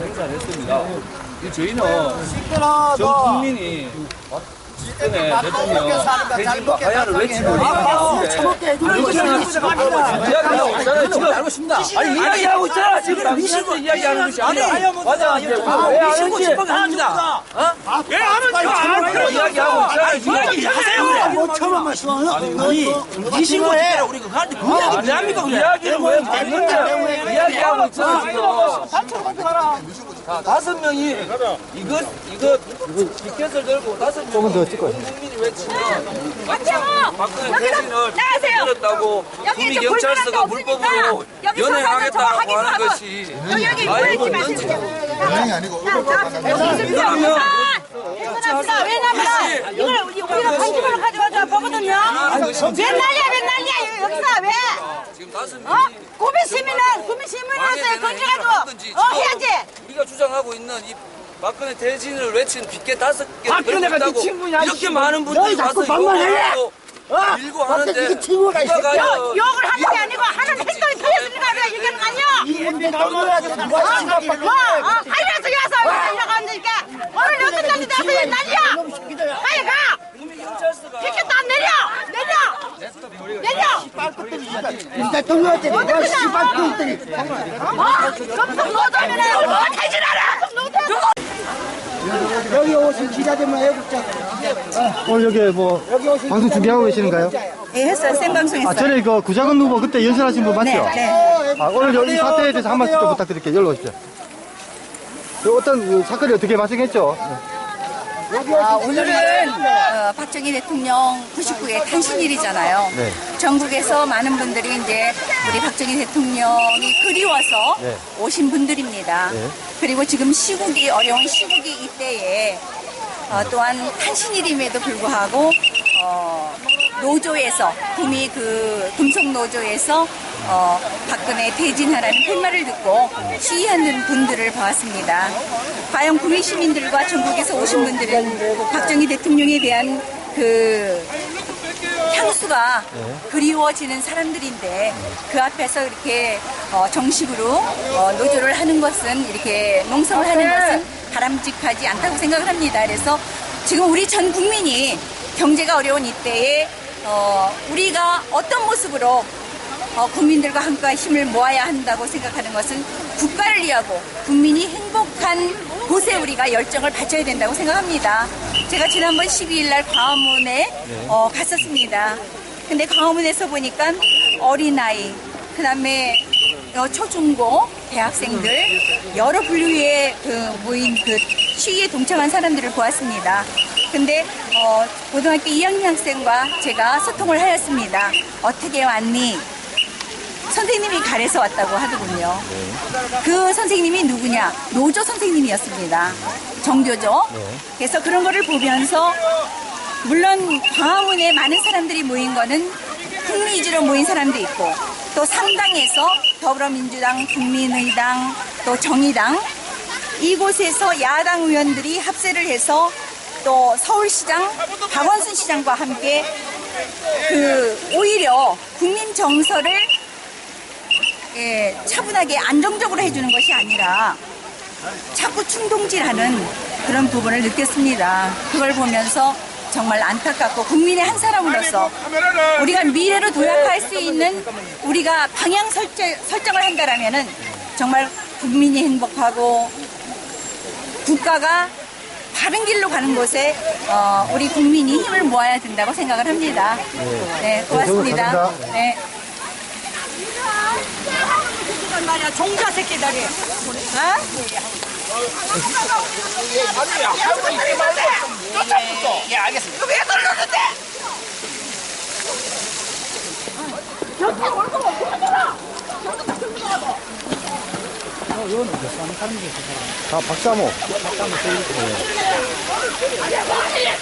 행사를 했습니다. 이 저희는 전 국민이 박근혜 대통령 퇴진과 하야를 외치고 이야기하고 있잖아요. 지금 알고 있습니다. 아니 이야기하고 있잖아. 지금 미신고 이야기하는 것이 아니야. 맞아. 왜 미신고 집행 합니다. 왜 하는지 이야기하고 있잖아. 하세요. 뭐 처음 말씀하는 아니 미신고에 우리 그거 하는데 그게 대한민국 이야기를 왜 듣는데 이야기하고 있잖아 지금. 자, 다섯 명이 이것 이것 피켓을 들고 다섯 명이 온 국민이 외치면 박근혜 대신을. 들었다고 이제 경찰서가 여기서 연행하겠다고 하는. 것이 넌지 마세요. 여행이 아니고 그러면. 왜냐면 이걸 우리- 우리가 관심을 가져와서 보거든요. 왜 난리야 왜 난리야 여기서 왜? 지금 다섯 어? 명이 구민 시민은 구민 시민으로서의 방해되는 건져가지고 어 해야지. 우리가 주장하고 있는 이 박근혜 대신을 외친 빗개 다섯 개 박근혜가 네 친구냐, 이렇게 많은 분들이 와서 반말해! 욕하고 밀고 하는데 친구가 누가 있어. 가요? 욕- 욕을 하는 게 아니고 하는 행동이 틀렸으니까 내가 얘기하는 거 아니야? 이 엠비 나오느라고 누가 어? 지갑 뭐? 어? 하이라서 와서 난리라고 하니까 오늘 어떤 날인데 와서 왜 난리야? 빨리 가! 피켓 다 내려! 내려! 내려! 대통령한테 누가 씨발 어? 금속 노동이네! 뭐 퇴진하라! 노동! 여기 오신 기자들만 해보자 오늘 여기 뭐 방송 준비하고 계시는가요? 예, 했어요. 생방송 아, 했어요. 전에 그 구자근 후보 그때 연설하신 분 맞죠? 네, 네. 아, 오늘 여기 사태에 대해서 한 말씀 좀 부탁드릴게요. 열로 오십시오. 그 어떤 그 사건이 어떻게 발생했죠? 아, 오늘은 어, 박정희 대통령 99의 탄신일이잖아요. 네. 전국에서 많은 분들이 이제 우리 박정희 대통령이 그리워서 네. 오신 분들입니다. 네. 그리고 지금 시국이 어려운 시국이 이때에 어, 또한 탄신일임에도 불구하고 어, 노조에서 구미 그 금속 노조에서 어, 박근혜 퇴진하라는 팻말을 듣고 시위하는 분들을 보았습니다. 과연 구미 시민들과 전국에서 오신 분들은 박정희 대통령에 대한 그 향수가 그리워지는 사람들인데 그 앞에서 이렇게 어, 정식으로 어, 노조를 하는 것은 이렇게 농성을 하는 것은 바람직하지 않다고 생각을 합니다. 그래서 지금 우리 전 국민이 경제가 어려운 이때에 어, 우리가 어떤 모습으로 어, 국민들과 함께 힘을 모아야 한다고 생각하는 것은 국가를 위하고 국민이 행복한 곳에 우리가 열정을 바쳐야 된다고 생각합니다. 제가 지난번 12일 날 광화문에 어, 갔었습니다. 근데 광화문에서 보니까 어린아이, 그 다음에 어, 초중고 대학생들 여러 분류의 그 모인 그 시위에 동참한 사람들을 보았습니다. 근데 어, 고등학교 2학년 학생과 제가 소통을 하였습니다. 어떻게 왔니? 선생님이 가래서 왔다고 하더군요. 그 선생님이 누구냐? 노조 선생님이었습니다. 정교조. 그래서 그런 거를 보면서 물론 광화문에 많은 사람들이 모인 거는 국민위주로 모인 사람도 있고 또 상당에서 더불어민주당, 국민의당, 또 정의당 이곳에서 야당 의원들이 합세를 해서 또 서울시장 박원순 시장과 함께 그 오히려 국민 정서를 예, 차분하게 안정적으로 해주는 것이 아니라 자꾸 충동질하는 그런 부분을 느꼈습니다. 그걸 보면서 정말 안타깝고 국민의 한 사람으로서 우리가 미래로 도약할 수 있는 우리가 방향 설정, 설정을 한다라면은 정말 국민이 행복하고 국가가 바른 길로 가는 곳에 어, 우리 국민이 힘을 모아야 된다고 생각을 합니다. 네, 고맙습니다. 네. 말이야 종자 새끼들이. 어? 예 알겠습니다. 왜 떨어졌는데? 다 박사모. 아니 뭐 하냐?